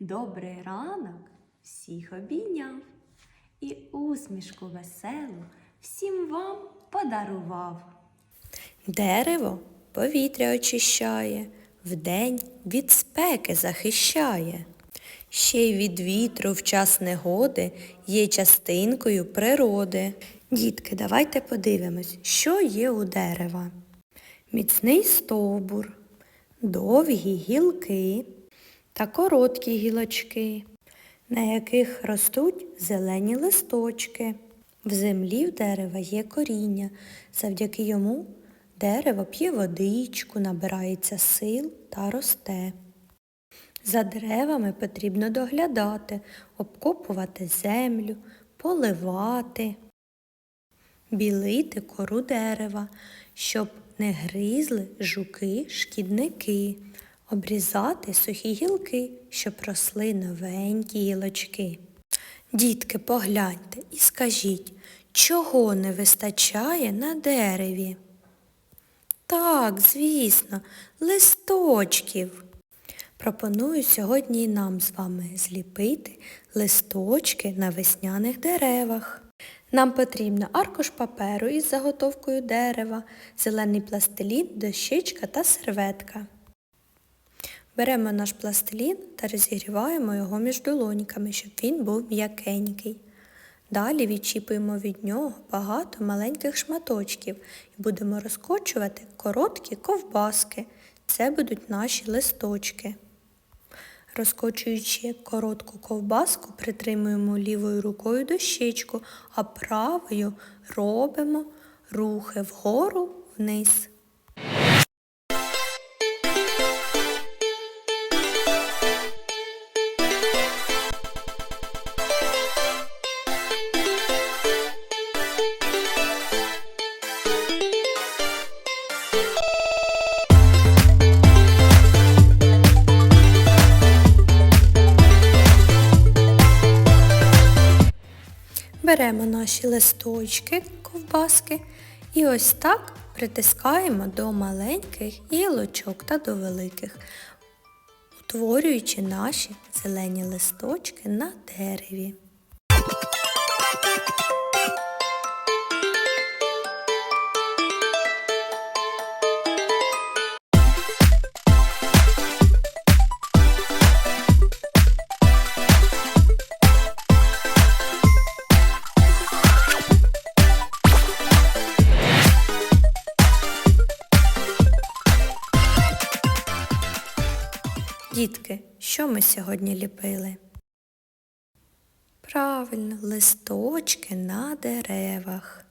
Добрий ранок всіх обійняв і усмішку веселу всім вам подарував. Дерево повітря очищає, вдень від спеки захищає. Ще й від вітру в час негоди є частинкою природи. Дітки, давайте подивимось, що є у дерева. Міцний стовбур, довгі гілки та короткі гілочки, на яких ростуть зелені листочки. В землі в дерева є коріння, завдяки йому дерево п'є водичку, набирається сил та росте. За деревами потрібно доглядати, обкопувати землю, поливати, білити кору дерева, щоб не гризли жуки, шкідники, обрізати сухі гілки, щоб росли новенькі гілочки. Дітки, погляньте і скажіть, чого не вистачає на дереві? Так, звісно, листочків. Пропоную сьогодні нам з вами зліпити листочки на весняних деревах. Нам потрібно аркуш паперу із заготовкою дерева, зелений пластилін, дощечка та серветка. Беремо наш пластилін та розігріваємо його між долоньками, щоб він був м'якенький. Далі відчіпуємо від нього багато маленьких шматочків і будемо розкочувати короткі ковбаски. Це будуть наші листочки. Розкочуючи коротку ковбаску, притримуємо лівою рукою дощечку, а правою робимо рухи вгору вниз. Беремо наші листочки, ковбаски і ось так притискаємо до маленьких гілочок та до великих, утворюючи наші зелені листочки на дереві. Дітки, що ми сьогодні ліпили? Правильно, листочки на деревах.